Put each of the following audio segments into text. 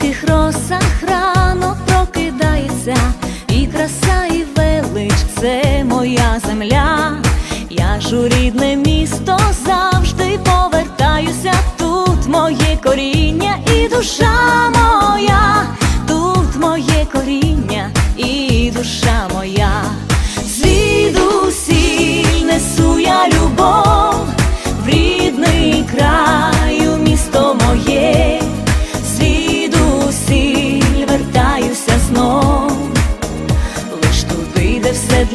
м'яких росах рано прокидається, і краса, і велич це моя земля, я ж у рідне місто завжди повертаюся, тут моє коріння і душа моя.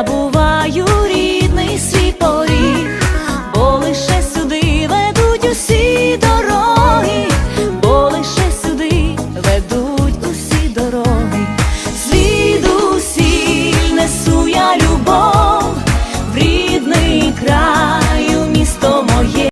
забуваю рік.